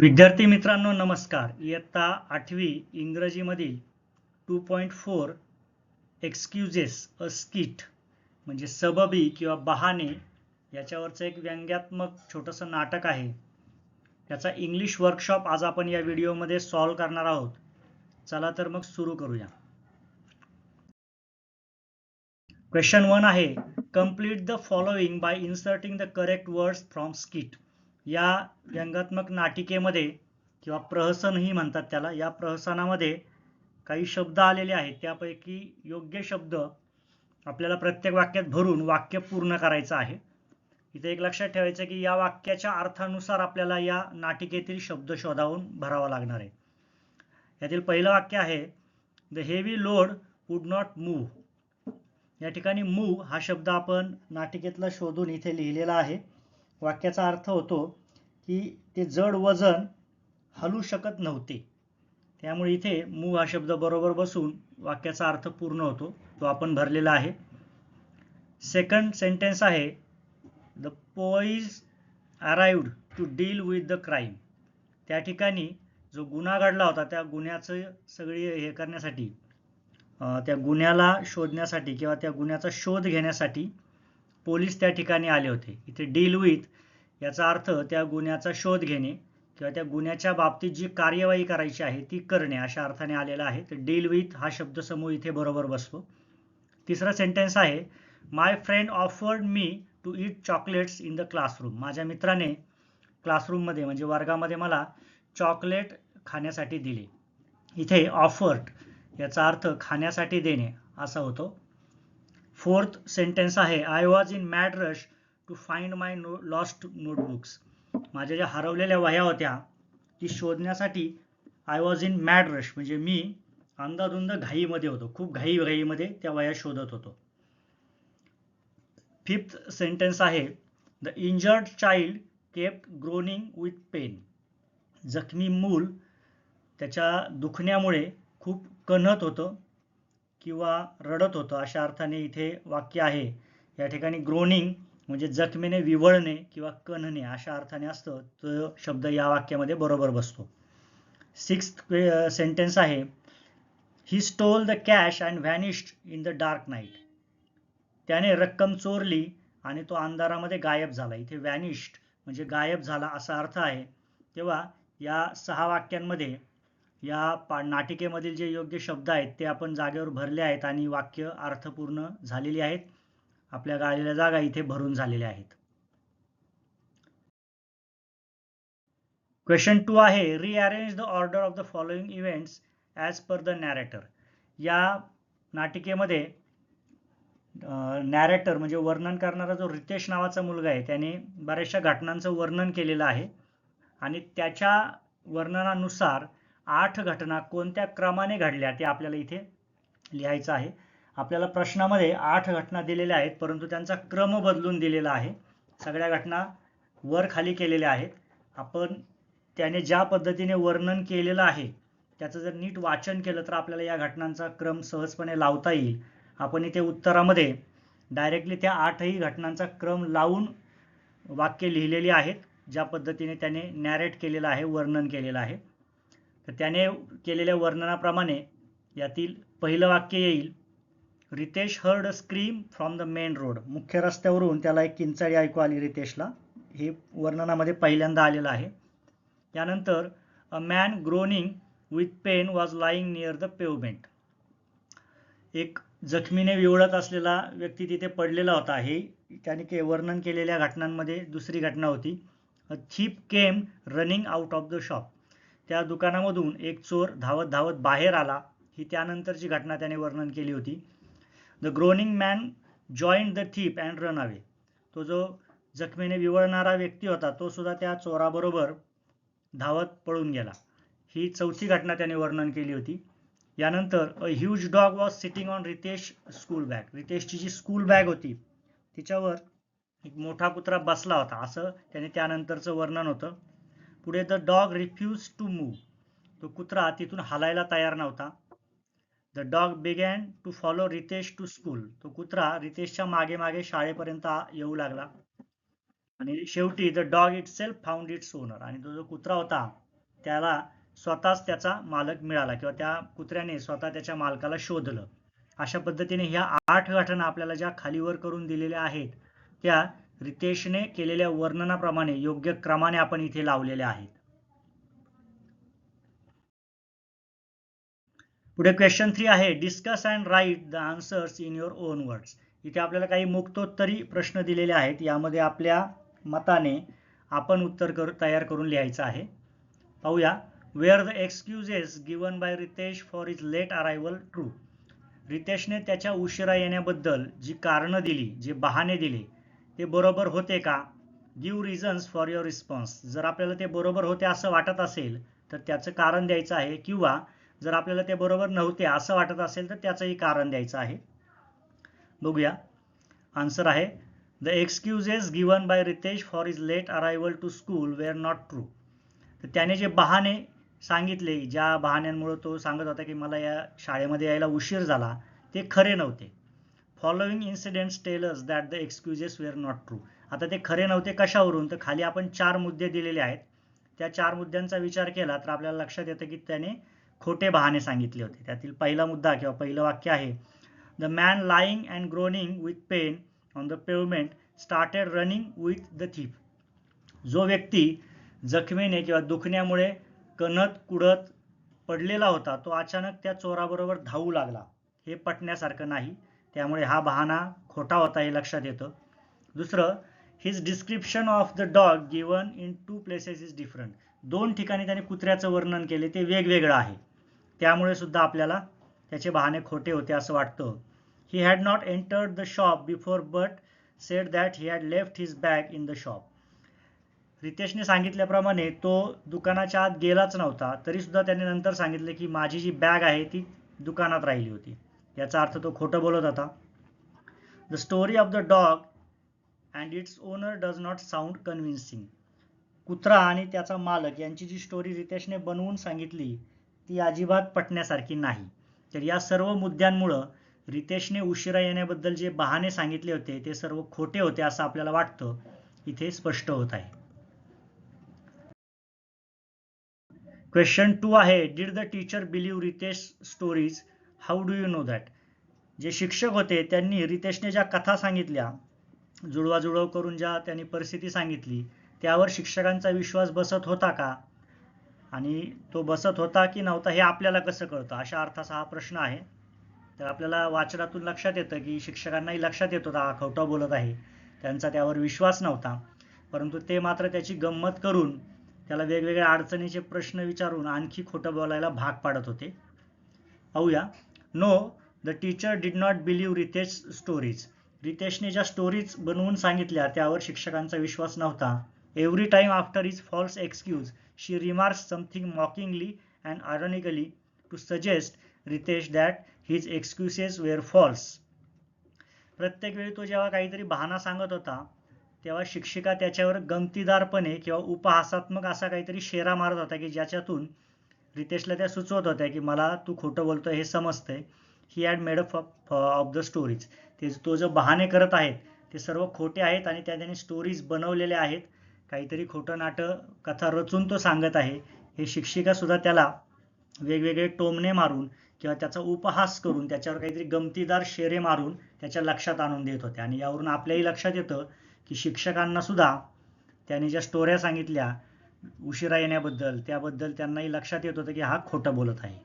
विद्यार्थी मित्रांनो नमस्कार. इयत्ता आठवी इंग्रजीमधील two point four excuses a skit म्हणजे सबबी किंवा बहाणे याच्यावरचं एक व्यंग्यात्मक छोटंसं नाटक आहे. त्याचा इंग्लिश वर्कशॉप आज आपण या व्हिडिओमध्ये सॉल्व करणार आहोत. चला तर मग सुरू करूया. क्वेश्चन वन आहे complete the following by inserting the correct words from skit या व्यंगात्मक नाटिकेमध्ये किंवा प्रहसनही म्हणतात त्याला या प्रहसनामध्ये काही शब्द आलेले आहेत. त्यापैकी योग्य शब्द आपल्याला प्रत्येक वाक्यात भरून वाक्य पूर्ण करायचं आहे. इथे एक लक्षात ठेवायचं की या वाक्याच्या अर्थानुसार आपल्याला या नाटिकेतील शब्द शोधावून भरावा लागणार आहे. यातील पहिलं वाक्य आहे the heavy load would not move या ठिकाणी मूव्ह हा शब्द आपण नाटिकेतला शोधून इथे लिहिलेला आहे. वाक्याचा अर्थ होतो की ते जड वजन हलू शकत नव्हते. त्यामुळे इथे मूव हा शब्द बरोबर बसून वाक्याचा अर्थ पूर्ण होतो तो आपण भरलेला आहे. सेकंड सेंटेन्स आहे the police arrived to deal with the crime त्या ठिकाणी जो गुन्हा घडला होता त्या गुन्ह्याचं सगळी हे करण्यासाठी त्या गुन्ह्याला शोधण्यासाठी किंवा त्या गुन्ह्याचा शोध घेण्यासाठी पोलीस त्या ठिकाणी आले होते. इथे डील विथ याचा अर्थ त्या गुन्ह्याचा शोध घेणे किंवा त्या गुन्ह्याच्या बाबतीत जी कार्यवाही करायची आहे ती करणे अशा अर्थाने आलेला आहे. तर डील विथ हा शब्दसमूह इथे बरोबर बसतो. तिसरा सेंटेन्स आहे my friend offered me to eat chocolates in the classroom माझ्या मित्राने क्लासरूममध्ये म्हणजे वर्गामध्ये मला चॉकलेट खाण्यासाठी दिले. इथे ऑफर्ट याचा अर्थ खाण्यासाठी देणे असा होतो. फोर्थ सेंटेन्स आहे I was in mad rush to find my no lost notebooks माझ्या ज्या हरवलेल्या वह्या होत्या ती शोधण्यासाठी I was in mad rush म्हणजे मी अंदाधुंद घाईमध्ये होतो. खूप घाई घाईमध्ये त्या वह्या शोधत होतो. फिफ्थ सेंटेन्स आहे the injured child kept groaning with pain जखमी मूल त्याच्या दुखण्यामुळे खूप कणत होतं किंवा रडत होतं अशा अर्थाने इथे वाक्य आहे. या ठिकाणी ग्रोनिंग म्हणजे जखमेने विवळणे किंवा कणणे अशा अर्थाने असतं तो शब्द या वाक्यामध्ये बरोबर बसतो. सिक्स सेंटेन्स आहे he stole the cash and vanished in the dark night त्याने रक्कम चोरली आणि तो अंधारामध्ये गायब झाला. इथे व्हॅनिश्ड म्हणजे गायब झाला असा अर्थ आहे. तेव्हा या सहा वाक्यांमध्ये या पा नाटिकेमधील जे योग्य शब्द आहेत ते आपण जागेवर भरले आहेत आणि वाक्य अर्थपूर्ण झालेली आहेत. आपल्या गाळलेल्या जागा इथे भरून झालेल्या आहेत. क्वेश्चन टू आहे rearrange the order of the following events as per the narrator या नाटिकेमध्ये नॅरेटर म्हणजे वर्णन करणारा जो रितेश नावाचा मुलगा आहे त्याने बऱ्याचशा घटनांचं वर्णन केलेलं आहे. आणि त्याच्या वर्णनानुसार आठ घटना कोणत्या क्रमाने घडल्या ते आपल्याला इथे लिहायचं आहे. आपल्याला प्रश्नामध्ये आठ घटना दिलेल्या आहेत परंतु त्यांचा क्रम बदलून दिलेला आहे. सगळ्या घटना वर खाली केलेल्या आहेत. आपण त्याने ज्या पद्धतीने वर्णन केलेलं आहे त्याचं जर नीट वाचन केलं तर आपल्याला या घटनांचा क्रम सहजपणे लावता येईल. आपण इथे उत्तरामध्ये डायरेक्टली त्या आठही घटनांचा क्रम लावून वाक्य लिहिलेली आहेत ज्या पद्धतीने त्याने नॅरेट केलेलं आहे वर्णन केलेलं आहे. तर त्याने केलेल्या वर्णनाप्रमाणे यातील पहिलं वाक्य येईल. Ritesh heard scream from the main road. मुख्य रस्त्यावरून त्याला एक किंचाळी ऐकू आली रितेशला. हे वर्णनामध्ये पहिल्यांदा आलेलं आहे. त्यानंतर a man groaning with pain was lying near the pavement. एक जखमीने विवळत असलेला व्यक्ती तिथे पडलेला होता. हे त्याने के वर्णन केलेल्या घटनांमध्ये दुसरी घटना होती. A thief came running out of the shop. त्या दुकानामधून एक चोर धावत धावत बाहेर आला. ही त्यानंतरची घटना त्याने वर्णन केली होती. The groaning man joint the thief and run away तो जो जखमीने विवळणारा व्यक्ती होता तो सुद्धा त्या चोराबरोबर धावत पळून गेला. ही चौथी घटना त्याने वर्णन केली होती. यानंतर a huge dog was sitting on Ritesh school bag रितेशची जी स्कूल बॅग होती तिच्यावर एक मोठा कुत्रा बसला होता. असं त्याने त्यानंतरचं वर्णन होतं. पुढे the dog refuse to move तो कुत्रा तिथून हालायला तयार नव्हता. The dog began to follow Ritesh to school तो कुत्रा रितेशच्या मागे मागे शाळेपर्यंत येऊ लागला. आणि शेवटी the dog itself found its owner आणि तो जो कुत्रा होता त्याला स्वतःच त्याचा मालक मिळाला किंवा त्या कुत्र्याने स्वतः त्याच्या मालकाला शोधलं. अशा पद्धतीने ह्या आठ घटना आपल्याला ज्या खालीवर करून दिलेल्या आहेत त्या रितेशने केलेल्या वर्णनाप्रमाणे योग्य क्रमाने आपण इथे लावलेल्या आहेत. पुढे क्वेश्चन थ्री आहे. Discuss and write the answers in your own words इथे आपल्याला काही मुक्तोत्तरी प्रश्न दिलेले आहेत. यामध्ये आपल्या मताने आपण उत्तर कर तयार करून लिहायचं आहे. पाहूया. Where the excuses given by Ritesh for is late arrival true रितेशने त्याच्या उशिरा येण्याबद्दल जी कारणं दिली जे बहाणे दिले ते बरोबर होते का? Give reasons for your response जर आपल्याला ते बरोबर होते असं वाटत असेल तर त्याचं कारण द्यायचं आहे. किंवा जर आपल्याला ते बरोबर नव्हते असं वाटत असेल तर त्याचंही कारण द्यायचं आहे. बघूया. आन्सर आहे the excuses given by Ritesh for is late arrival to school were not true तर त्याने जे बहाणे सांगितले ज्या बहाण्यांमुळं तो सांगत होता की मला या शाळेमध्ये यायला उशीर झाला ते खरे नव्हते. Following incidents tellers that the excuses were not true आता ते खरे नव्हते कशावरून? तर खाली आपण चार मुद्दे दिलेले आहेत. त्या चार मुद्द्यांचा विचार केला तर आपल्याला लक्षात येतं की त्याने खोटे बहाणे सांगितले होते. त्यातील पहिला मुद्दा किंवा पहिलं वाक्य आहे the man lying and groaning with pain on the pavement started running with the thief जो व्यक्ती जखमीने किंवा दुखण्यामुळे कणत कुडत पडलेला होता तो अचानक त्या चोराबरोबर धावू लागला. हे पटण्यासारखं नाही. त्यामुळे हा बहाणा खोटा होता हे लक्षात येतं. दुसरं his description of the dog given in two places is different दोन ठिकाणी त्याने कुत्र्याचं वर्णन केले ते वेगवेगळं आहे. त्यामुळे सुद्धा आपल्याला त्याचे बहाणे खोटे होते असं वाटतं. He had not entered the shop before but said that he had left his bag in the shop रितेशने सांगितल्याप्रमाणे तो दुकानाच्या आत गेलाच नव्हता. तरी सुद्धा त्याने नंतर सांगितले की माझी जी बॅग आहे ती दुकानात राहिली होती. याचा अर्थ तो खोटं बोलत होता. The story of the dog and its owner does not sound convincing कुत्रा आणि त्याचा मालक यांची जी स्टोरी रितेशने बनवून सांगितली ती अजिबात पटण्यासारखी नाही. तर या सर्व मुद्द्यांमुळं रितेशने उशिरा येण्याबद्दल जे बहाणे सांगितले होते ते सर्व खोटे होते असं आपल्याला वाटतं. इथे स्पष्ट होत आहे. क्वेश्चन टू आहे did the teacher believe Ritesh stories how do you know that जे शिक्षक होते त्यांनी रितेशने ज्या कथा सांगितल्या जुळवाजुळव करून ज्या त्यांनी परिस्थिती सांगितली त्यावर शिक्षकांचा विश्वास बसत होता का? आणि तो बसत होता की नव्हता हे आपल्याला कसं कळतं? अशा अर्थाचा हा प्रश्न आहे. तर आपल्याला वाचनातून लक्षात येतं की शिक्षकांनाही लक्षात येत होता हा खोटा बोलत आहे. त्यांचा त्यावर विश्वास नव्हता. परंतु ते मात्र त्याची गंमत करून त्याला वेगवेगळ्या अडचणीचे प्रश्न विचारून आणखी खोटं बोलायला भाग पाडत होते. पाहूया. No the teacher did not believe Ritesh stories रितेशने ज्या स्टोरीज बनवून सांगितल्या त्यावर शिक्षकांचा विश्वास नव्हता. Every time after is false excuse she remarks something mockingly and ironically to suggest Ritesh that his excuses were false प्रत्येक वेळी तो जेव्हा काहीतरी बहाणा सांगत होता तेव्हा शिक्षिका त्याच्यावर गमतीदारपणे किंवा उपहासात्मक असा काहीतरी शेरा मारत होता की ज्याच्यातून रितेशला त्या सुचवत होत्या की मला तू खोटं बोलतोय हे समजतंय. He had made up of the stories ते तो जो बहाणे करत आहेत ते सर्व खोटे आहेत आणि त्या त्याने स्टोरीज बनवलेल्या आहेत. काहीतरी खोटं नाटं कथा रचून तो सांगत आहे. हे शिक्षिका सुद्धा त्याला वेगवेगळे टोमणे मारून किंवा त्याचा उपहास करून त्याच्यावर काहीतरी गमतीदार शेरे मारून त्याच्या लक्षात आणून देत होते. आणि यावरून आपल्याही लक्षात येतं की शिक्षकांना सुद्धा त्याने ज्या स्टोऱ्या सांगितल्या उशिरा येण्याबद्दल त्याबद्दल त्यांनाही लक्षात येत होतं की हा खोटं बोलत आहे.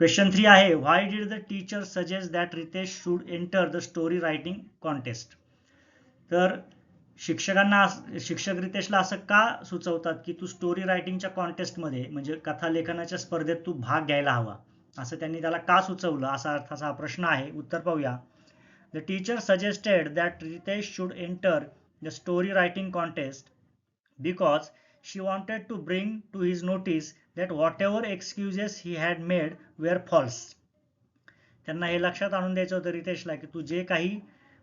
क्वेश्चन थ्री आहे why did the teacher suggest that Ritesh should enter the story writing contest तर शिक्षकांना शिक्षक रितेशला असं का सुचवतात की तू स्टोरी रायटिंगच्या कॉन्टेस्टमध्ये म्हणजे कथा लेखनाच्या स्पर्धेत तू भाग घ्यायला हवा? असं त्यांनी त्याला का सुचवलं? असा अर्थाचा हा प्रश्न आहे. उत्तर पाहूया. The teacher suggested that Ritesh should enter the story writing contest because she wanted to bring to his notice that whatever excuses he had made were false त्यांना हे लक्षात आणून द्यायचं होतं रितेशला की तू जे काही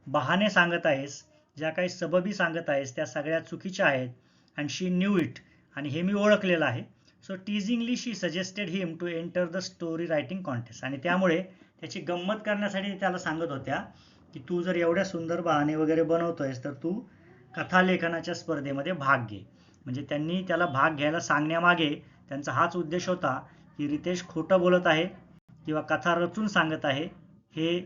बहाणे सांगत आहेस ज्या काही सबबी सांगत आहेस त्या सगळ्या चुकीच्या आहेत. अँड शी न्यू इट आणि हे मी ओळखलेलं आहे. So teasingly she suggested him to enter the story writing contest आणि त्यामुळे त्याची गंमत करण्यासाठी त्याला सांगत होत्या की तू जर एवढ्या सुंदर बहाणे वगैरे बनवतोयस तर तू कथालेखनाच्या स्पर्धेमध्ये भाग घे. म्हणजे त्यांनी त्याला भाग घ्यायला सांगण्यामागे त्यांचा हाच उद्देश होता की रितेश खोटं बोलत आहे किंवा कथा रचून सांगत आहे हे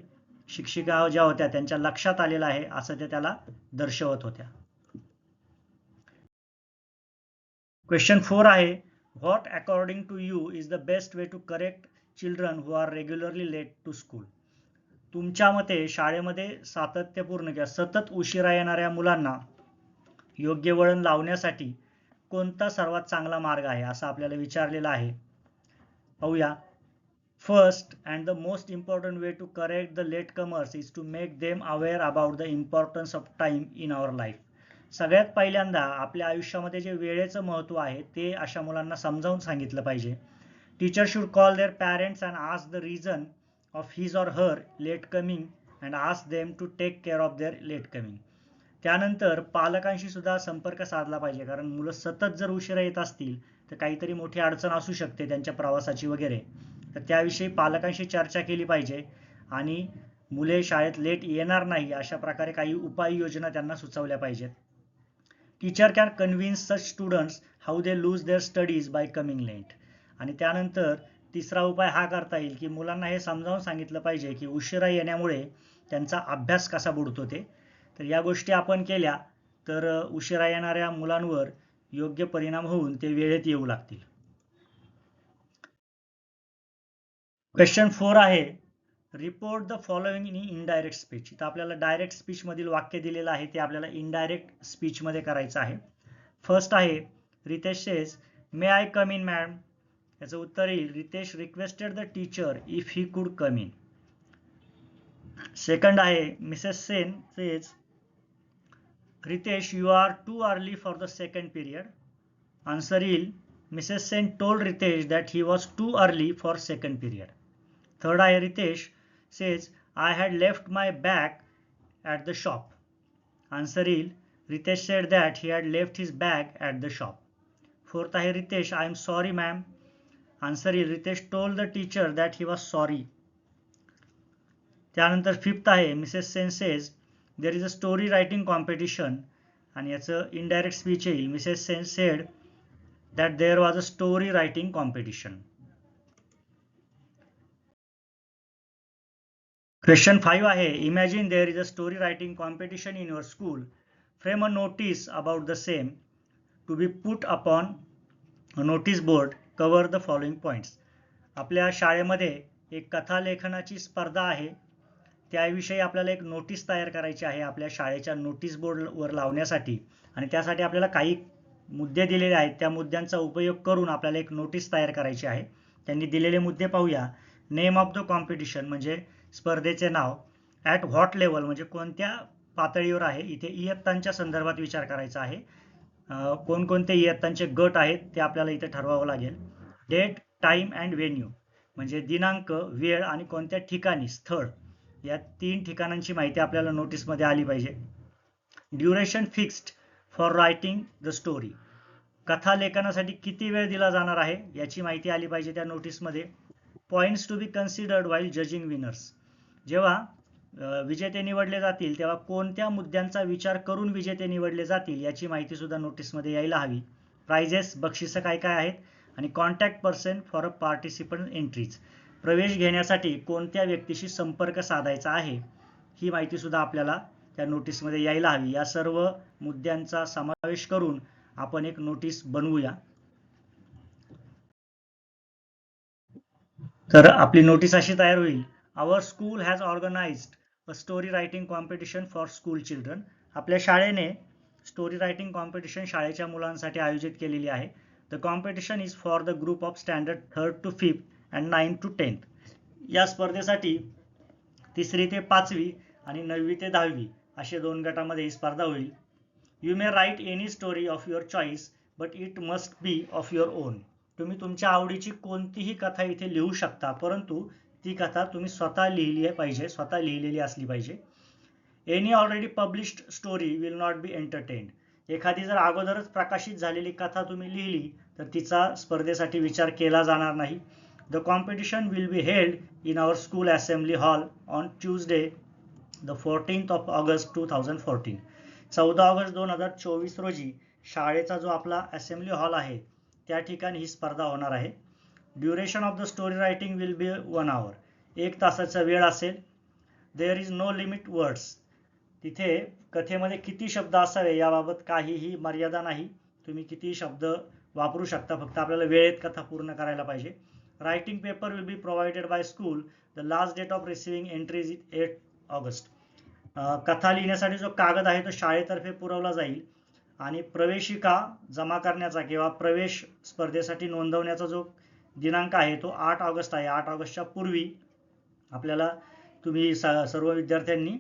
शिक्षिका ज्या होत्या त्यांच्या लक्षात आलेलं आहे असं ते त्याला दर्शवत होत्या. क्वेश्चन फोर आहे what according to you is the best way to correct children who are regularly late to school तुमच्या मते शाळेमध्ये सातत्यपूर्ण किंवा सतत उशिरा येणाऱ्या मुलांना योग्य वळण लावण्यासाठी कोणता सर्वात चांगला मार्ग आहे असं आपल्याला विचारलेलं आहे. पाहूया. First and the most important way to correct the late comers is to make them aware about the importance of in in life. Life सगळ्यात पहिल्यांदा आपल्या आयुष्यामध्ये जे वेळेचं महत्त्व आहे ते अशा मुलांना समजावून सांगितलं पाहिजे. Teacher should call their parents and ask the reason of his or her late coming and ask them to take care of their late coming त्यानंतर पालकांशी सुद्धा संपर्क साधला पाहिजे कारण मुलं सतत जर उशिरा येत असतील तर काहीतरी मोठी अडचण असू शकते त्यांच्या प्रवासाची वगैरे. तर त्याविषयी पालकांशी चर्चा केली पाहिजे. आणि मुले शाळेत लेट येणार नाही अशा प्रकारे काही उपाययोजना त्यांना सुचवल्या पाहिजेत. Teacher can convince such students how they lose their studies by coming late आणि त्यानंतर तिसरा उपाय हा करता येईल की मुलांना हे समजावून सांगितलं पाहिजे की उशिरा येण्यामुळे त्यांचा अभ्यास कसा बुडतो ते. तर या गोष्टी आपण केल्या तर उशिरा येणाऱ्या मुलांवर योग्य परिणाम होऊन ते वेळेत येऊ लागतील. क्वेश्चन फोर आहे. Report the following in indirect speech इथं आपल्याला डायरेक्ट स्पीच मधील वाक्य दिलेलं आहे ते आपल्याला इनडायरेक्ट स्पीच मध्ये करायचं आहे. फर्स्ट आहे Ritesh says may I come in ma'am याचं उत्तर येईल. Ritesh requested the teacher if he could come in second आहे Mrs Sen says Ritesh you are too early for the second period answer येईल. Mrs Sen told Ritesh that he was too early for second period third आहे Ritesh says I had left my bag at the shop. Answer is Ritesh said that he had left his bag at the shop. Fourth आहे Ritesh, I am sorry ma'am. Answer is Ritesh told the teacher that he was sorry. त्यानंतर fifth आहे Mrs Sen says there is a story writing competition आणि याचं indirect speech येईल Mrs Sen said that there was a story writing competition question five आहे. Imagine there is a story writing competition in your school frame a notice about the same to be put upon notice board cover the following points आपल्या शाळेमध्ये एक कथालेखनाची स्पर्धा आहे. त्याविषयी आपल्याला एक notice तयार करायची आहे आपल्या शाळेच्या नोटीस बोर्डवर लावण्यासाठी. आणि त्यासाठी आपल्याला काही मुद्दे दिलेले आहेत. त्या मुद्द्यांचा उपयोग करून आपल्याला एक नोटीस तयार करायची आहे. त्यांनी दिलेले मुद्दे पाहूया. नेम ऑफ द कॉम्पिटिशन म्हणजे स्पर्धेचे नाव ॲट व्हॉट लेवल म्हणजे कोणत्या पातळीवर आहे? इथे इयत्तांच्या संदर्भात विचार करायचा आहे. कोणकोणते इयत्तांचे गट आहेत ते आपल्याला इथे ठरवावं लागेल. डेट टाईम अँड व्हेन्यू म्हणजे दिनांक वेळ आणि कोणत्या ठिकाणी स्थळ. या तीन ठिकाणांची माहिती आपल्याला नोटीसमध्ये आली पाहिजे. Duration fixed for writing the story कथा लेखनासाठी किती वेळ दिला जाणार आहे याची माहिती आली पाहिजे त्या नोटीसमध्ये points to be considered while judging winners जेव्हा विजेते निवडले जातील तेव्हा कोणत्या मुद्द्यांचा विचार करून विजेते निवडले जातील याची माहिती सुद्धा नोटीसमध्ये यायला हवी. प्राइजेस बक्षिसं काय काय आहेत आणि contact person for a participant entries प्रवेश घेण्यासाठी कोणत्या व्यक्तीशी संपर्क साधायचा आहे ही माहिती सुद्धा आपल्याला त्या नोटीसमध्ये यायला हवी. या सर्व मुद्द्यांचा समावेश करून आपण एक नोटीस बनवूया. तर आपली नोटीस अशी तयार होईल. Our school has organised a story writing competition for school children आपल्या शाळेने स्टोरी रायटिंग कॉम्पिटिशन शाळेच्या मुलांसाठी आयोजित केलेली आहे. The competition is for the group of standard third to fifth and nine to tenth या स्पर्धेसाठी तिसरी ते पाचवी आणि नववी ते दहावी असे दोन गटामध्ये ही स्पर्धा होईल. You may write any story of your choice but it must be of your own तुम्ही तुमच्या आवडीची कोणतीही कथा इथे लिहू शकता परंतु ती कथा तुम्ही स्वतः लिहिली पाहिजे स्वतः लिहिलेली असली पाहिजे. Any already published story will not be entertained एखादी जर अगोदरच प्रकाशित झालेली कथा तुम्ही लिहिली तर तिचा स्पर्धेसाठी विचार केला जाणार नाही. The competition will be held in our school assembly hall on Tuesday the fourteenth of August two thousand fourteen चौदा ऑगस्ट दोन हजार चोवीस रोजी शाळेचा जो आपला असेंब्ली हॉल आहे त्या ठिकाणी ही स्पर्धा होणार आहे. Duration of the story writing will be one hour एक तासाचा वेळ असेल. There is no limit words तिथे कथेमध्ये किती शब्द असावे याबाबत काहीही मर्यादा नाही. तुम्ही किती शब्द वापरू शकता. फक्त आपल्याला वेळेत कथा पूर्ण करायला पाहिजे. Writing paper will be provided by school the last date of receiving entries is eight August कथा लिहिण्यासाठी जो कागद आहे तो शाळेतर्फे पुरवला जाईल. आणि प्रवेशिका जमा करण्याचा किंवा प्रवेश स्पर्धेसाठी नोंदवण्याचा जो दिनांक आहे तो आठ ऑगस्ट आहे. आठ ऑगस्टच्या पूर्वी आपल्याला तुम्ही स सर्व विद्यार्थ्यांनी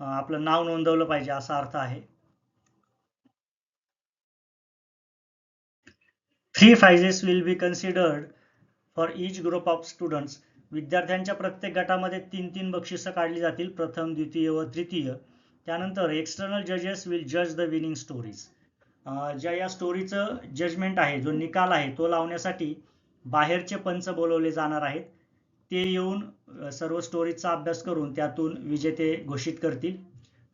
आपलं नाव नोंदवलं पाहिजे असा अर्थ आहे. Three phases will be considered for each group of students विद्यार्थ्यांच्या प्रत्येक गटामध्ये तीन तीन बक्षिसं काढली जातील प्रथम द्वितीय व तृतीय. त्यानंतर एक्सटर्नल जजेस विल जज द विनिंग स्टोरीज ज्या या स्टोरीचं जजमेंट आहे जो निकाल आहे तो लावण्यासाठी बाहेरचे पंच बोलवले जाणार आहेत. ते येऊन सर्व स्टोरीजचा अभ्यास करून त्यातून विजेते घोषित करतील.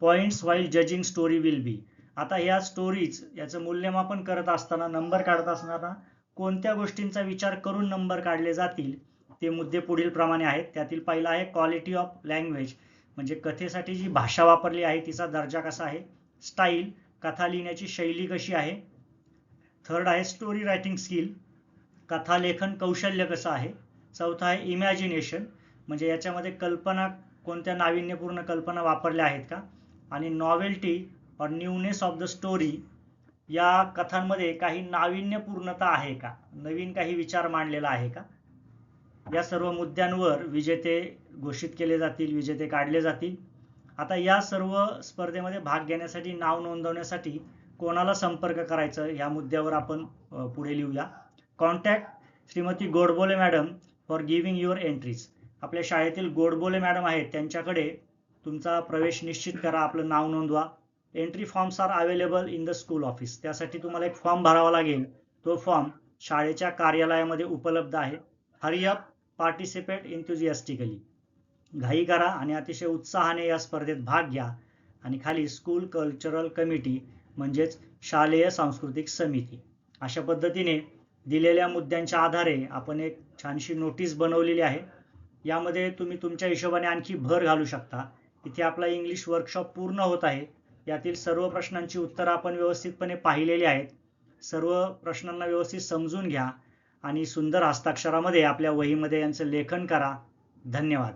Points while judging story will be आता ह्या स्टोरीज याचं मूल्यमापन करत असताना नंबर काढत असताना कोणत्या गोष्टींचा विचार करून नंबर काढले जातील ते मुद्दे पुढील प्रमाणे आहेत. त्यातील पहिला आहे क्वालिटी ऑफ लँग्वेज म्हणजे कथेसाठी जी भाषा वापरली आहे तिचा दर्जा कसा आहे? स्टाईल कथा लिहिण्याची शैली कशी आहे? थर्ड आहे स्टोरी रायटिंग स्किल कथालेखन कौशल्य कसं आहे? चौथा आहे इमॅजिनेशन म्हणजे याच्यामध्ये कल्पना कोणत्या नाविन्यपूर्ण कल्पना वापरल्या आहेत का? आणि नॉवेल्टी और न्यूनेस ऑफ द स्टोरी या कथांमध्ये काही नाविन्यपूर्णता आहे का? नवीन काही विचार मांडलेला आहे का? या सर्व मुद्द्यांवर विजेते घोषित केले जातील विजेते काढले जातील. आता या सर्व स्पर्धेमध्ये भाग घेण्यासाठी नाव नोंदवण्यासाठी कोणाला संपर्क करायचं? या मुद्द्यावर आपण पुढे लिहूया. Contact Shrimati Godbole madam for giving your entries आपल्या शाळेतील गोडबोले मॅडम आहेत त्यांच्याकडे तुमचा प्रवेश निश्चित करा आपलं नाव नोंदवा. Entry forms are available in the school office त्यासाठी तुम्हाला एक फॉर्म भरावा लागेल. तो फॉर्म शाळेच्या कार्यालयामध्ये उपलब्ध आहे. हरी अप पार्टिसिपेट इंथुजियास्टिकली घाई करा आणि अतिशय उत्साहाने या स्पर्धेत भाग घ्या. आणि खाली स्कूल कल्चरल कमिटी म्हणजेच शालेय सांस्कृतिक समिती. अशा पद्धतीने दिलेल्या मुद्द्यांच्या आधारे आपण एक छानशी नोटीस बनवलेली आहे. यामध्ये तुम्ही तुमच्या हिशोबाने आणखी भर घालू शकता. इथे आपला इंग्लिश वर्कशॉप पूर्ण होत आहे. यातील सर्व प्रश्नांची उत्तरं आपण व्यवस्थितपणे पाहिलेली आहेत. सर्व प्रश्नांना व्यवस्थित समजून घ्या आणि सुंदर हस्ताक्षरामध्ये आपल्या वहीमध्ये यांचं लेखन करा. धन्यवाद.